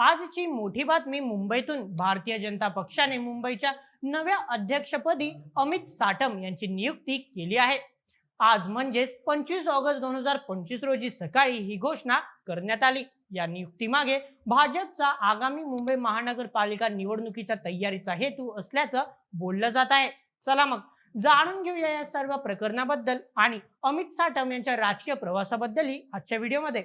आजची मोठी बातमी मुंबईतून भारतीय जनता पक्षाने मुंबईच्या नव्या अध्यक्षपदी अमित साटम यांची नियुक्ती केली आहे. आज म्हणजेच पंचवीस ऑगस्ट दोन हजार पंचवीस रोजी सकाळी ही घोषणा करण्यात आली. या नियुक्तीमागे भाजपचा आगामी मुंबई महानगरपालिका निवडणुकीच्या तयारीचा हेतू असल्याचं बोललं जात आहे. चला मग जाणून घेऊया या सर्व प्रकरणाबद्दल आणि अमित साटम यांच्या राजकीय प्रवासाबद्दलही आजच्या व्हिडिओमध्ये.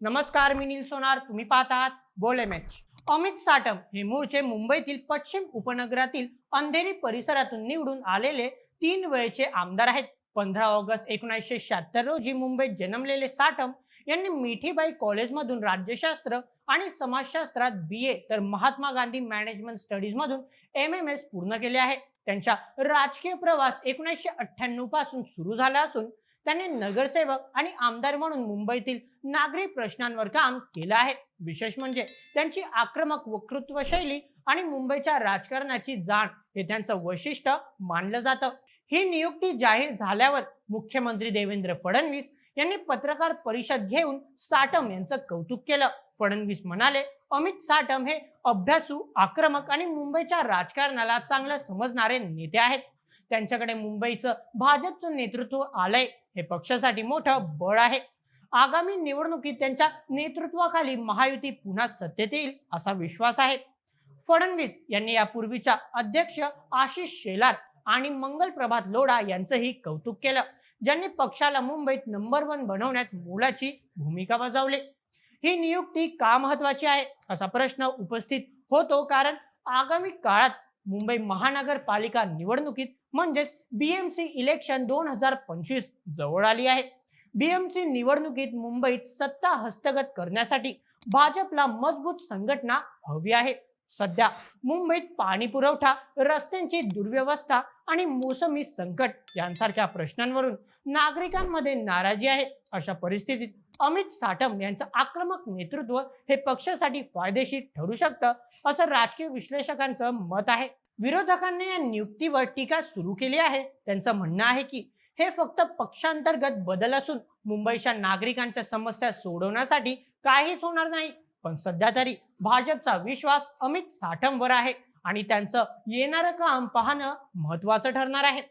नमस्कार मी नील सोनार. तुम्ही पाहत आहात बोले मॅच. अमित साटम हे मूळचे मुंबईतील पश्चिम उपनगरातील अंधेरी परिसरातून निवडून आलेले तीन वेळचे आमदार आहेत. पंधरा ऑगस्ट एकोणीसशे शहात्तर रोजी मुंबईत जन्मलेले साटम यांनी मिठीबाई कॉलेजमधून राज्यशास्त्र आणि समाजशास्त्रात बी ए तर महात्मा गांधी मॅनेजमेंट स्टडीज मधून एम एम एस पूर्ण केले आहे. त्यांचा राजकीय प्रवास एकोणीसशे अठ्ठ्याण्णवपासून सुरू झाला असून त्यांनी नगरसेवक आणि आमदार म्हणून मुंबईतील नागरी प्रश्नांवर काम केलं आहे. विशेष म्हणजे त्यांची आक्रमक वक्तृत्व शैली आणि मुंबईच्या राजकारणाची जाण हे त्यांचं वैशिष्ट्य मानलं जातं. ही नियुक्ती जाहीर झाल्यावर मुख्यमंत्री देवेंद्र फडणवीस यांनी पत्रकार परिषद घेऊन साटम यांचं कौतुक केलं. फडणवीस म्हणाले अमित साटम हे अभ्यासू आक्रमक आणि मुंबईच्या राजकारणाला चांगलं समजणारे नेते आहेत. त्यांच्याकडे मुंबईचं भाजपचं नेतृत्व आलंय. हे पक्षासाठी मोठं बळ आहे. आगामी निवडणुकीत त्यांच्या नेतृत्वाखाली महायुती पुन्हा सत्तेत येईल असा विश्वास आहे. फडणवीस यांनी यापूर्वीच्या अध्यक्ष आशिष शेलार आणि मंगल प्रभात लोढा यांचंही कौतुक केलं ज्यांनी पक्षाला मुंबईत नंबर वन बनवण्यात मोलाची भूमिका बजावली. ही नियुक्ती का महत्वाची आहे असा प्रश्न उपस्थित होतो कारण आगामी काळात मुंबई महानगरपालिका निवडणुकीत म्हणजेच बीएमसी इलेक्शन दोन हजार पंचवीस जवळ आली आहे. बीएमसी निवडणुकीत मुंबईत सत्ता हस्तगत करण्यासाठी भाजपला मजबूत संघटना हवी आहे. सध्या मुंबईत पाणी पुरवठा रस्त्यांची दुर्व्यवस्था आणि मोसमी संकट यांसारख्या प्रश्नांवरून नागरिकांमध्ये नाराजी आहे अशा परिस्थितीत अमित साटम यांचं आक्रमक नेतृत्व हे पक्षासाठी फायदेशीर ठरू शकतं असं राजकीय विश्लेषकांचं मत आहे. विरोधकांनी या नियुक्तीवर टीका सुरू केली आहे. त्यांचं म्हणणं आहे की हे फक्त पक्षांतर्गत बदल असून मुंबईच्या नागरिकांच्या समस्या सोडवण्यासाठी काहीच होणार नाही. पण सध्या तरी भाजपचा विश्वास अमित साठमवर आहे आणि त्यांचं येणारं काम पाहणं महत्वाचं ठरणार आहे.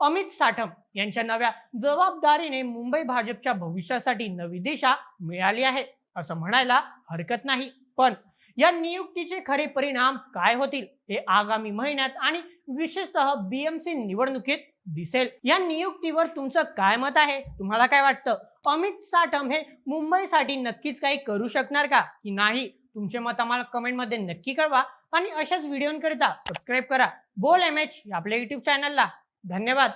अमित साठम यांच्या नव्या जबाबदारीने मुंबई भाजपच्या भविष्यासाठी नवी दिशा मिळाली आहे असं म्हणायला हरकत नाही. पण या नियुक्तीचे खरे परिणाम काय होतील हे आगामी महिन्यात आणि विशेषतः बीएमसी निवडणुकीत दिसेल. या नियुक्तीवर तुमचं काय मत आहे? तुम्हाला काय वाटतं? अमित साठम हे मुंबईसाठी नक्कीच काही करू शकणार का? की नाही? तुमचे मत आम्हाला कमेंटमध्ये नक्की कळवा. आणि अशाच व्हिडिओंकरिता सबस्क्राईब करा. बोल एम एच आपल्या युट्यूब चॅनलला धन्यवाद.